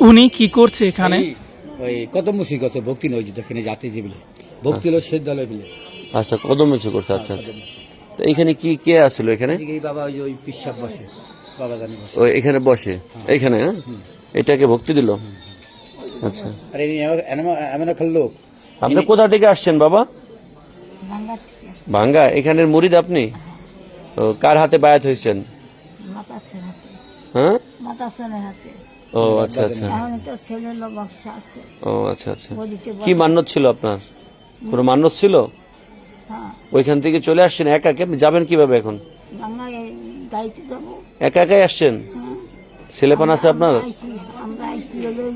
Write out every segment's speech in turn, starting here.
উনি কি করছে এখানে? ওই কত মুসিক আছে ভক্তি নয় যে এখানে জাতি যে বিলে ভক্তি হলো শেষ দলে বিলে আচ্ছা কদম মিছিল করছে আচ্ছা আচ্ছা। তো এখানে কি কে আসছিল এখানে? এই বাবা ওই ওই পিসাব বসে বাবা জানি বসে। ও এখানে বসে? এইখানে হ্যাঁ? এটাকে ভক্তি দিল? আচ্ছা। আর এই এমন এমন একটা লোক। আপনি কোথা থেকে আসছেন বাবা? ভাঙ্গা এখানের মুরিদ আপনি? ও, কার হাতে বায়াত হয়েছেন? হ্যাঁ? হাতে। ও আচ্ছা আচ্ছা। এখন তো ছেলের লোক বক্সা আছে। ও আচ্ছা আচ্ছা। বলিতে কি মান্যত ছিল আপনার? কোনো মান্যত ছিল? হ্যাঁ। ওইখান থেকে চলে আসছেন একা কে যাবেন কীভাবে এখন? বাংলায় গাইতে যাব। একা একাই আসছেন? হ্যাঁ। ছেলেপান আছে আপনার? আমরা আইছি হলো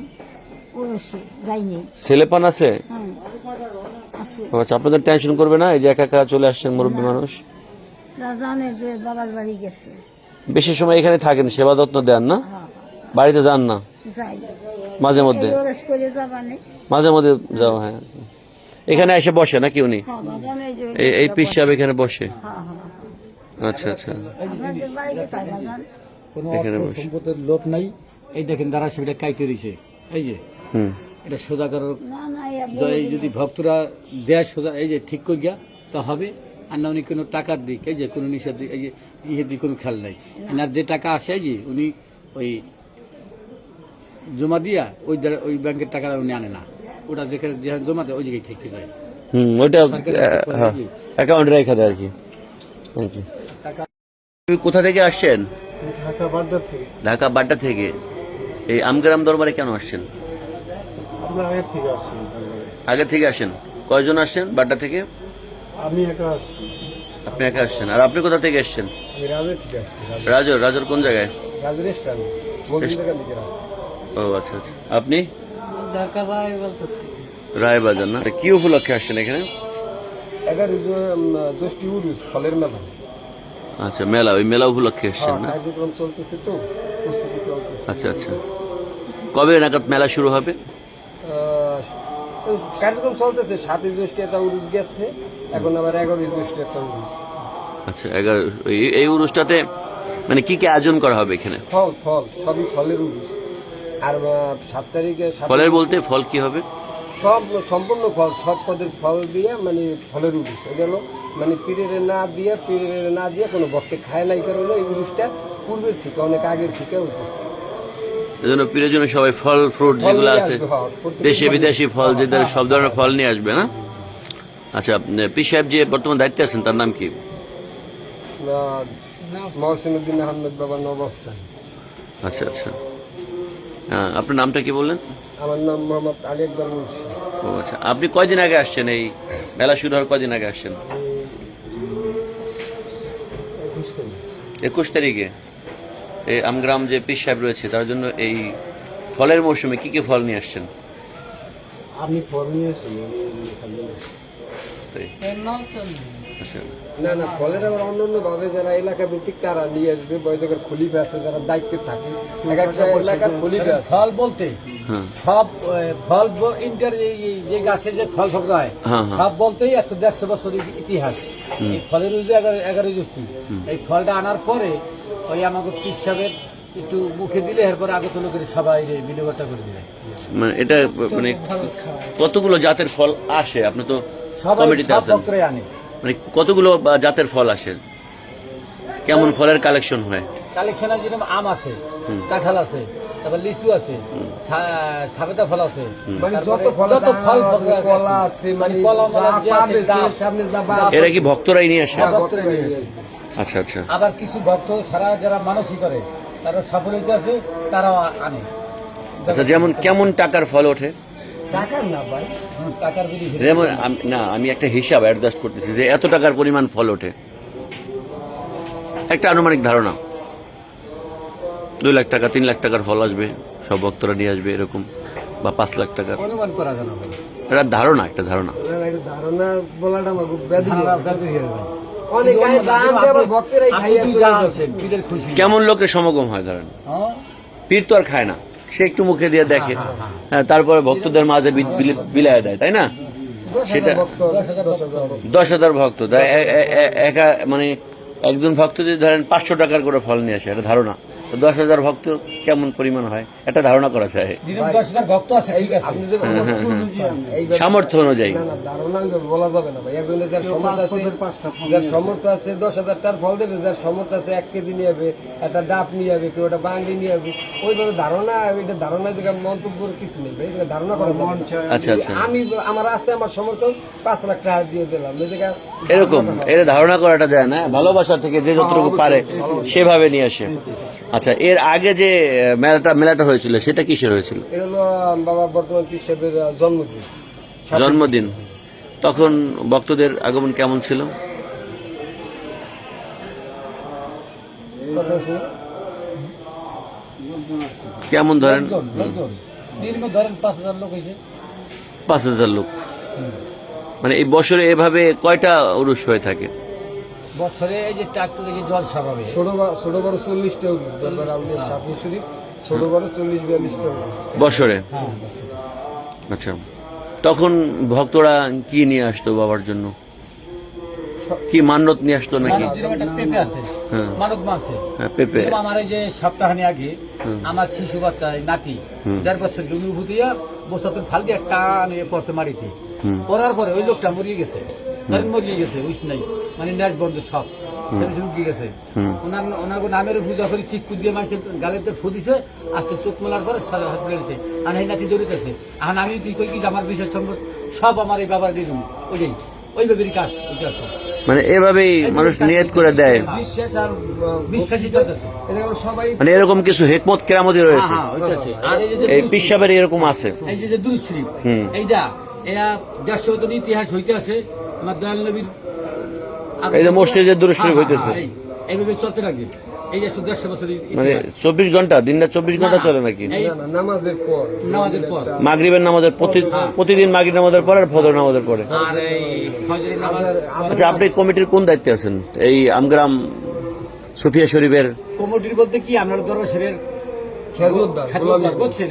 ওরসে যাইনি। ছেলেপান আছে? হ্যাঁ। ও আচ্ছা আপনাদের টেনশন করবে না? এই যে একা একা চলে আসছেন মুরব্বী মানুষ? জানে যে বাবার বাড়ি গেছে। বেশি সময় এখানে থাকেন সেবা যত্ন দেন না? হ্যাঁ। বাড়িতে যান না? মাঝে মধ্যে? মাঝে মধ্যে যাওয়া হ্যাঁ। এখানে এসে বসে নাকি উনি? হ্যাঁ এই যে এই- এই পিস সাহেব এখানে বসে? হ্যাঁ হ্যাঁ আচ্ছা আচ্ছা। এখানে সম্পদের লোভ নাই। এই দেখেন দ্বারা সেটা কাই করেছে? এই যে হুম। এটা সোজা করার যদি ভক্তরা দেয় সোজা এই যে ঠিক করে গিয়া তা হবে। আর না উনি কোনো টাকার দিক এই যে কোনো নিষেধ দিক এই যে দিক কোনো খেয়াল নাই। আর যে টাকা আসে এই যে উনি ওই জমা দিয়া ওই ওই ব্যাংকের টাকা উনি আনে না। ওটা দেখে যেখানে জমা দেয় ওই জায়গায় ঠিক যায়। হুম ওইটা হ্যাঁ অ্যাকাউন্টে রেখে দেয় আর কি। তুমি কোথা থেকে আসছেন? ঢাকা বাড্ডা থেকে। ঢাকা বাড্ডা থেকে? এই আমগ্রাম দরবারে কেন আসছেন? আগে থেকে থেকে আসেন? কয়জন আসছেন বাড্ডা থেকে? আমি একা আসছি। আপনি একা আসছেন। আর আপনি কোথা থেকে এসছেন? রাজের রাজর। রাজর কোন জায়গায়? রাজের। ও আচ্ছা আচ্ছা। আপনি? রায়বাজার। না? কি উপলক্ষে আসছেন এখানে? এগারো দশটি উরুস ফলের মেলা। আচ্ছা মেলা ওই মেলা উপলক্ষে এসছেন না? কার্যক্রম চলতেছে তো প্রস্তুতি চলতেছে। আচ্ছা আচ্ছা। কবে নাগাদ মেলা শুরু হবে? কার্যক্রম চলতেছে সাতই জ্যৈষ্ঠী একটা উরুস গেছে এখন আবার এগারোই জ্যৈষ্ঠী একটা উরুস। আচ্ছা এগারো এই- অনুষ্ঠাতে মানে কি কি আয়োজন করা হবে এখানে? ফল ফল সবই ফলের উরুস। আর সাত তারিখে ফলের বলতে ফল কি হবে? সব সম্পূর্ণ ফল সব পদের ফল দিয়ে মানে ফলের উরুস এটা হলো মানে পীরের না দিয়ে পীরের না দিয়ে কোনো ভক্তে খায় নাই কারণে এই উরুসটা পূর্বের থেকে অনেক আগের থেকে উঠতেছে এজন্য পীরের জন্য সবাই ফল ফ্রুট যেগুলো আছে হ্যাঁ, দেশি বিদেশি ফল যে সব ধরনের ফল নিয়ে আসবে না? আচ্ছা পি সাহেব যে বর্তমান দায়িত্বে আছেন তার নাম কি? মহসিনুদ্দিন আহমেদ বাবা নবাব আচ্ছা আচ্ছা। হ্যাঁ আপনার নামটা কি বললেন? আমার নাম মোহাম্মদ আলী আকবর মুন্সি ও আচ্ছা। আপনি কয়দিন আগে আসছেন এই মেলা শুরু হওয়ার কয়দিন আগে আসছেন? একুশ তারিখে। এই আমগ্রাম যে পীর সাহেব রয়েছে তার জন্য এই ফলের মৌসুমে কি কি ফল নিয়ে আসছেন? আমি ফল নিয়ে আসি না না ফলের আবার অন্যান্য ভাবে যারা এলাকা ভিত্তিক তারা নিয়ে আসবে খলিফা আছে যারা দায়িত্বে থাকে। একটা এলাকার খলিফা আছে। ফল বলতে হ্যাঁ। সব ফল যে গাছে যে ফল সব হয় হ্যাঁ, হ্যাঁ। সব বলতেই একটা দেড়শো বছর ইতিহাস। এই ফলের যে এগারো এই ফলটা আনার পরে ওই আমাকে সাহেবের একটু মুখে দিলে এরপরে আগত লোকের সবাই বিনিয়োগটা করে দিলে মানে এটা মানে কতগুলো জাতের ফল আসে? আপনি তো সবাই কমিটিতে সব আনে। মানে কতগুলো জাতের ফল আসে? কেমন ফলের কালেকশন হয়? কালেকশনে যেরকম আম আছে কাঁঠাল আছে তারপর লিচু আছে ছা- সাবেদা ফল আছে। মানে যত ফল যত ফল কলা আছে মানে কলা যা মানে আছে, সামনে যা এরা কি ভক্তরাই নিয়ে আসে? ভক্তরাই নিয়ে আসে। আচ্ছা আচ্ছা। আবার কিছু ভক্ত ছাড়া যারা মানসিক করে তারা সফল হইতে আছে তারাও আনে। আচ্ছা যেমন কেমন টাকার ফল ওঠে? যেমন না আমি একটা হিসাব অ্যাডজাস্ট করতেছি যে এত টাকার পরিমাণ ফল ওঠে। একটা আনুমানিক ধারণা। দুই লাখ টাকা তিন লাখ টাকার ফল আসবে সব ভক্তরা নিয়ে আসবে এরকম বা পাঁচ লাখ টাকার। অনুমান করা এটা ধারণা একটা ধারণা। বলাটা কেমন লোকের সমাগম হয় ধরেন? হ্যাঁ? পীর তো আর খায় না। সে একটু মুখে দিয়ে দেখে হ্যাঁ তারপরে ভক্তদের মাঝে বিলায় দেয়, তাই না সেটা দশ হাজার ভক্ত। একা মানে একজন ভক্ত যদি ধরেন পাঁচশো টাকার করে ফল নিয়ে আসে, এটা ধারণা দশ হাজার ভক্ত কেমন পরিমাণ হয়? একটা ধারণা করা যায়। যেরকম দশ হাজার ভক্ত আছে ঠিক আছে। আপনি যে এইভাবে- সামর্থ্য অনুযায়ী। না না ধারণা ওইভাবে বলা যাবে না ভাই। একজনের যার যার সমর্থ আছে দশ হাজার টাকার ফল দেবে যার সমর্থ আছে এক কেজি নিয়ে যাবে একটা ডাব নিয়ে যাবে কেউ একটা বাঙ্গি নিয়ে যাবে। ওইভাবে ধারণা এটা ধারণা মন্তব্যের কিছু নেই ভাই এটা ধারণা করা আচ্ছা আচ্ছা। আমি আমার আছে আমার সমর্থন পাঁচ লাখ টাকা দিয়ে দিলাম। এই এরকম এটা ধারণা করাটা যায় না। ভালোবাসা থেকে যে যতটুকু পারে সেভাবে নিয়ে আসে। আচ্ছা এর আগে যে মেলাটা মেলাটা হয়েছিল সেটা কিসের হয়েছিল? এ হলো আহ, বাবা বর্তমান জন্মদিন। জন্মদিন। তখন ভক্তদের আগমন কেমন ছিল? কেমন ধরেন? ধরেন পাঁচ হাজার লোক হয়েছে। পাঁচ হাজার লোক। মানে এই বছরে এভাবে কয়টা উরুষ হয়ে থাকে? বছরে এই যে ট্রাক্টর এই জল সাবাবে ছোট বা- ছোট বড় চল্লিশটা উঠবে দরবার আউলিয়া শাহি শরীফ ছোট বড় চল্লিশ বিয়াল্লিশটা বছরে? হ্যাঁ আচ্ছা। তখন ভক্তরা কি নিয়ে আসতো বাবার জন্য? কি মান্যত নিয়ে আসতো নাকি? পেঁপে আছে। হ্যাঁ। মানব হ্যাঁ, পেঁপে। আমার যে সপ্তাহানি আগে আমার শিশু বাচ্চা নাতি দেড় বছর অনুভূতি বসাতেন ফাল দিয়ে একটা নিয়ে পড়তে মারিতে পড়ার পরে ওই লোকটা মরিয়ে গেছে। ধরেন মরিয়ে গেছে উস নাই? মানে নেট বন্ধ সব। সেটা শুকিয়ে গেছে। ওনার ওনার নামের উপর যখন চিক্কু দিয়ে মানুষের গালেতে ফু দিছে আস্তে চোখ মেলার পরে সারা আর এই নাতি দৌড়িতেছে এখন আমি কি কই কি আমার বিশেষ সম্পদ সব আমার এই বাবার দিয়ে ওইটাই। ওইভাবেই কাজ ওইটা সব। মানে এভাবেই মানুষ নিয়ত করে দেয়। বিশ্বাস আর বিশ্বাসী সবাই মানে এরকম কিছু হেকমত কেরামতি হ্যাঁ রয়েছে হ্যাঁ আর এই পিসাবের এরকম আছে। এই যে হুম। এইটা এরা দেড়শো বছর ইতিহাস হইতে আছে আমার দয়াল নবীর এই যে মসজিদে দুরূহ শরীফ হ্যাঁ, হইতেছে। হ্যাঁ, এইভাবে চলতে লাগে এই যে দেড়শো বছর মানে চব্বিশ ঘণ্টা দিনটা চব্বিশ ঘণ্টা চলে নাকি? এই না, না, নামাজের পর। নামাজের পর। মাগরিবের নামাজের প্রতিদিন মাগরিব নামাজের পর আর ফজর নামাজের পরে? আর এই ফজরের নামাজ আচ্ছা আপনি কমিটির কোন দায়িত্বে আছেন? এই আমগ্রাম সুফিয়া শরীফের কমিটির বলতে কি আমরা দরবার শরীরের খেজমতদার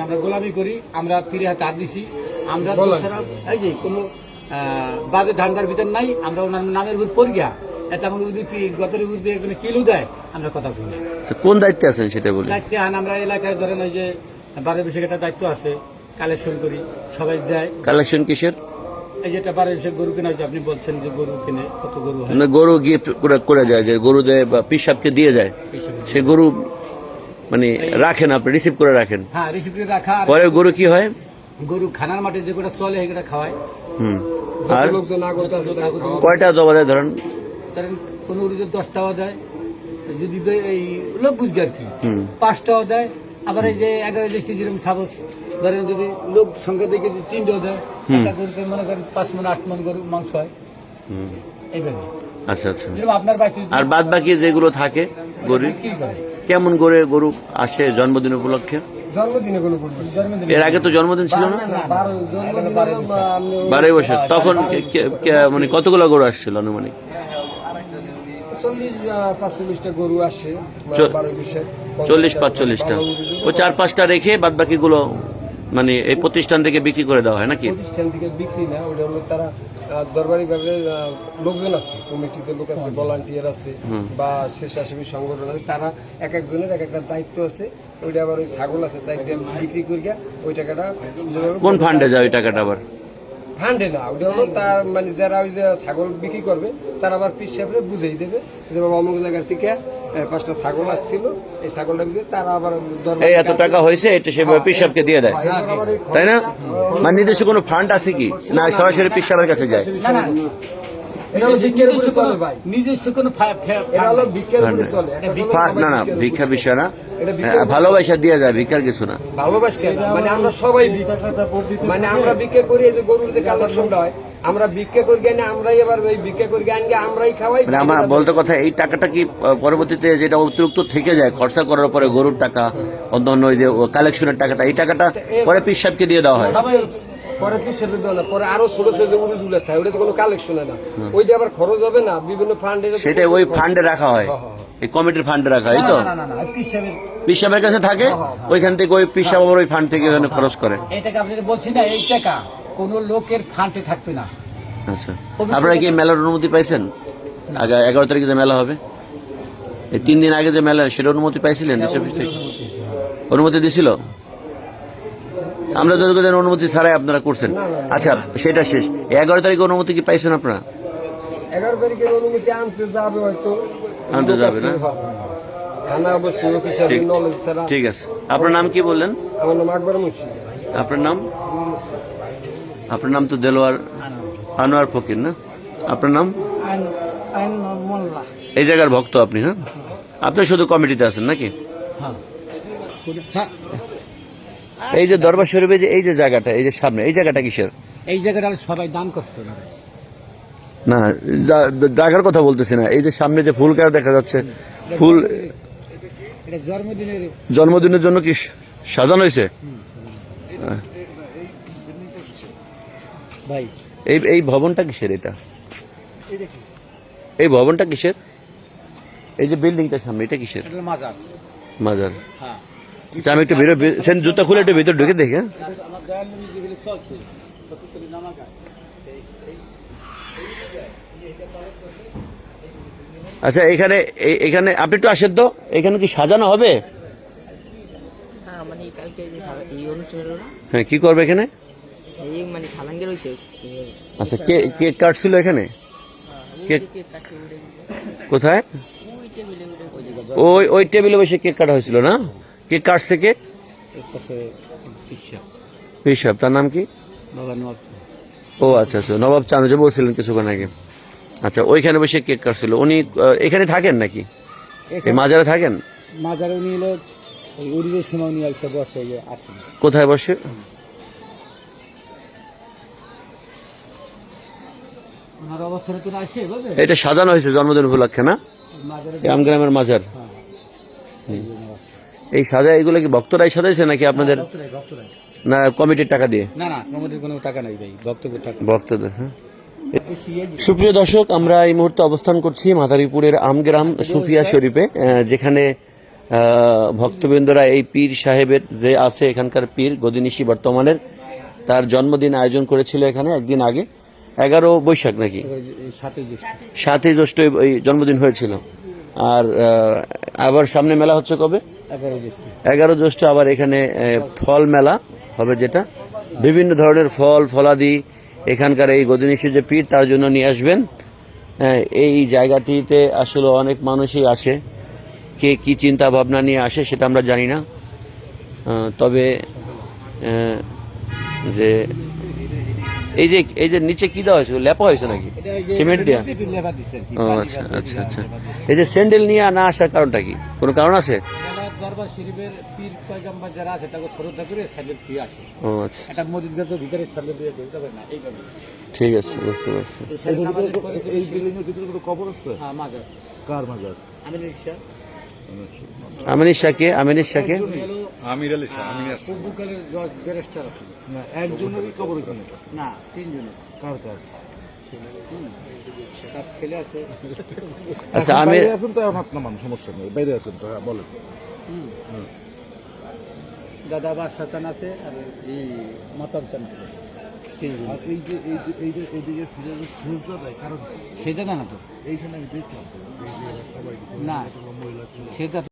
আমরা গোলামি করি আমরা ফিরে হাতে হাত দিছি। আমরা এই যে কোনো বাজে ধান্দার ভিতর নাই আমরা ওনার নামের উপর পড়ি গিয়া এতে আমাকে যদি গতের উপর দিয়ে কোনো কিলো দেয় আমরা কথা বলি। আচ্ছা, কোন দায়িত্বে আছেন সেটা বলি। দায়িত্বে আন আমরা এলাকায় ধরেন ওই যে বারো একটা দায়িত্ব আছে কালেকশন করি সবাই দেয়। কালেকশন কিসের? এই যেটা বারো বিশেষ গরু কেনা যে আপনি বলছেন যে গরু কিনে কত গরু হয়। মানে গরু গিফট করে করে যায় যে গরু দেয় বা পিসাবকে দিয়ে যায় সে গরু মানে রাখেন আপনি রিসিভ করে রাখেন। হ্যাঁ রিসিপ্টে রাখা আর পরে গরু কি হয়? গরু খানার মাঠে যে গোটা চলে সেটা খাওয়ায়। হুম। আর লোকজন আগত খাওয়া- কয়টা জবা দেয় ধরেন? ধরেন কোনো গরুতে দশটাও দেয়। যদি এই লোক বুঝবে আর কি। হুম। পাঁচটাও দেয়। আবার এই যে এগারো লিস্টে যেরকম সাপোজ ধরেন যদি লোক সংখ্যা দেখে যদি তিনটাও দেয় একটা গরুতে মনে করেন পাঁচ মন আট মন গরু মাংস হয়। এইভাবে। আচ্ছা আচ্ছা। আপনার যদি আর বাদ বাকি যেগুলো থাকে গরু কেমন করে গরু আসে জন্মদিন উপলক্ষে? জন্মদিনে কোনো এর আগে তো জন্মদিন ছিল না? বারোই বছর। তখন মানে কতগুলো গরু আসছিল আনুমানিক? চল্লিশ পাঁচচল্লিশটা ও চার পাঁচটা রেখে বাদ বাকিগুলো মানে এই প্রতিষ্ঠান থেকে বিক্রি করে দেওয়া হয় নাকি? প্রতিষ্ঠান থেকে বিক্রি না ওটা হলো তারা আহ, দরবারি ভাবে লোকজন আছে কমিটিতে লোক আছে ভলান্টিয়ার আছে বা স্বেচ্ছাসেবী সংগঠন আছে তারা এক একজনের এক একটা দায়িত্ব আছে ওইটা আবার ওই ছাগল আছে চারটে বিক্রি করিয়া ওই টাকাটা কোন ফান্ডে যায় ওই টাকাটা আবার? ফান্ডে না ওটা হলো তার মানে যারা ওই যে ছাগল বিক্রি করবে তারা আবার পিস সাহেবরে বুঝাই দেবে যে বাবা অমুক জায়গার থেকে পাঁচটা ছাগল আসছিল এই ছাগলটা বিক্রি তারা আবার এই এত টাকা হয়েছে এটা সেভাবে পিস পিসাবকে দিয়ে দেয়। এরপর তাই না? মানে নিজস্ব কোনো ফান্ড আছে কি? না সরাসরি পিস হিসাবের কাছে যায়। না না এটা হলো ভিক্ষের উপরে চলে ভাই। নিজস্ব কোনো ফা- ফা- এটা হলো ভিক্ষের উপরে চলে। একটা না না ভিক্ষা বিষয়। না। এটা ভিক্ষার হ্যাঁ, ভালোবাসা দিয়ে যায় ভিক্ষার কিছু না। ভালোবাস কেন? মানে আমরা সবাই মানে আমরা ভিক্ষা করি এই যে গরুর যে কালেকশনটা হয় আমরা ভিক্ষা করি আনি আমরাই এবার ওই ভিক্ষা করি আনি আমরাই খাওয়াই। মানে আমার বলতে কথা এই টাকাটা কি পরবর্তীতে যেটা অতিরিক্ত থেকে যায় খরচা করার পরে গরুর টাকা অন্যান্য ওই যে কালেকশনের টাকাটা এই টাকাটা পরে পিসাবকে দিয়ে দেওয়া হয়। পরে পিসের দেওয়া না পরে আরও ছোট ছোট উড়ে থাকে ওটা তো কোনো কালেকশন না। ওইটা আবার খরচ হবে না বিভিন্ন ফান্ডে সেটা ওই ফান্ডে রাখা হয়। এই কমিটির ফান্ডে রাখা হয় তো? পিসাবের কাছে থাকে? ওইখান থেকে ওই পিসাব ওই ফান্ড থেকে ওখানে খরচ করে। এই টাকা আপনি বলছি না এই টাকা কোনো লোকের ফান্ডে থাকবে না। আচ্ছা। আপনারা কি মেলার অনুমতি পাইছেন? আগে এগারো তারিখে যে মেলা হবে? এই তিন দিন আগে যে মেলা সেটা অনুমতি পাইছিলেন? অনুমতি দিছিল আমরা যতদিন অনুমতি ছাড়াই আপনারা করছেন। আচ্ছা সেটা শেষ। এগারো তারিখে অনুমতি কি পাইছেন আপনারা? এগারো তারিখের অনুমতি আনতে যাবে হয়তো। আনতে যাবে না? অফিসার ঠিক আছে। আপনার নাম কি বললেন? আমার নাম আকবর মুন্সি। আপনার নাম? আপনার নাম তো দেলোয়ার আনোয়ার ফকির না? আপনার নাম? এই জায়গার ভক্ত আপনি হ্যাঁ? আপনি শুধু কমিটিতে আছেন নাকি? হ্যাঁ। এই যে দরবার শরীফে যে এই যে জায়গাটা এই যে সামনে এই জায়গাটা কিসের? এই জায়গাটা সবাই দান করছে না না জায়গার কথা বলতেছি না। এই যে সামনে যে ফুল গাছ দেখা যাচ্ছে ফুল জন্মদিনের জন্মদিনের জন্য কি সাজানো হয়েছে? ভাই। এই এই ভবনটা কিসের এটা? এই ভবনটা কিসের? এই যে বিল্ডিংটা সামনে এটা কিসের? মাজার। মাজার। হ্যাঁ। আচ্ছা, আমি একটু বেরো সেন জুতা খুলে একটু ভিতর ঢুকে দেখি হ্যাঁ? আচ্ছা এখানে এখানে আপনি একটু আসেন তো। এখানে কি সাজানো হবে? হ্যাঁ মানে হ্যাঁ কি করবে এখানে? মানে আচ্ছা কে কেক কাটছিল এখানে? কেক কোথায়? ওই ওই টেবিলে বসে কেক কাটা হয়েছিল না? কেক কাটছে কে হিসাব তার নাম কি? ও আচ্ছা আচ্ছা নবাব চানুজে বলছিলেন কিছুক্ষণ আগে। আচ্ছা ওইখানে বসে কেক কাটছিল উনি এখানে থাকেন নাকি? মাজারে থাকেন? মাজারে উনি এলো উড়িদের সময় উনি এসে বসে আসেন। কোথায় বসে? আসে এটা সাজানো হয়েছে জন্মদিন উপলক্ষে না? গ্রামের মাজার। এই সাজা এগুলো কি ভক্তরাই সাজাইছে নাকি আপনাদের? না কমিটির টাকা দিয়ে? না না আমাদের কোনো টাকা নাই ভাই ভক্তদের টাকা। ভক্তদের হ্যাঁ। সুপ্রিয় দর্শক আমরা এই মুহূর্তে অবস্থান করছি মাদারীপুরের আমগ্রাম সুফিয়া শরীফে যেখানে ভক্তবৃন্দরা এই পীর সাহেবের যে আছে এখানকার পীর গদিনিশি বর্তমানের তার জন্মদিন আয়োজন করেছিল এখানে একদিন আগে। এগারো বৈশাখ নাকি? সাতই জ্যৈষ্ঠ। জন্মদিন হয়েছিল। আর আবার সামনে মেলা হচ্ছে কবে? এগারো জ্যেষ্ঠ। আবার এখানে ফল মেলা হবে যেটা। বিভিন্ন ধরনের ফল ফলাদি এখানকার এই গদিনিশি যে পীর তার জন্য নিয়ে আসবেন। এই জায়গাটিতে আসলে অনেক মানুষই আসে। কে কি চিন্তা ভাবনা নিয়ে আসে সেটা আমরা জানি না। তবে যে এই যে এই যে নিচে কি দেওয়া হয়েছে? লেপা হয়েছে নাকি? সিমেন্ট দেওয়া আচ্ছা আচ্ছা আচ্ছা। এই যে স্যান্ডেল নিয়ে না আসার কারণটা কি? কোনো কারণ আছে? দরবার শরীফের পীর পয়গাম্বার যারা আছে তাকে শ্রদ্ধা করে স্যান্ডেল আসে। ও আচ্ছা। একটা মসজিদ ভিতরে স্যান্ডেল দিয়ে ঢুকতে পারে না এইভাবে। ঠিক আছে বুঝতে পারছি। এই বিল্ডিং এর ভিতরে কোনো কবর আছে? হ্যাঁ মাজার। কার মাজার? আমি নিশ্চয় আমিনের শাকে আমিনের শাকে আমির আলী শাহ পূর্বকালের জজ ব্যারিস্টার আছে না একজনেরই কবর ওখানে না তিনজনের। কার কার? ছেলে আছে। আচ্ছা আমি আছেন তো এখন আপনার মানুষ সমস্যা নেই। বাইরে আছেন তো হ্যাঁ বলেন। দাদা বাদশা চান আছে আর এই মাতাম চান আছে। আর এই যে এই যে এই যে ফিরে দেয় কারণ সেটা না তো। এইখানে আমি দেখলাম না সেটা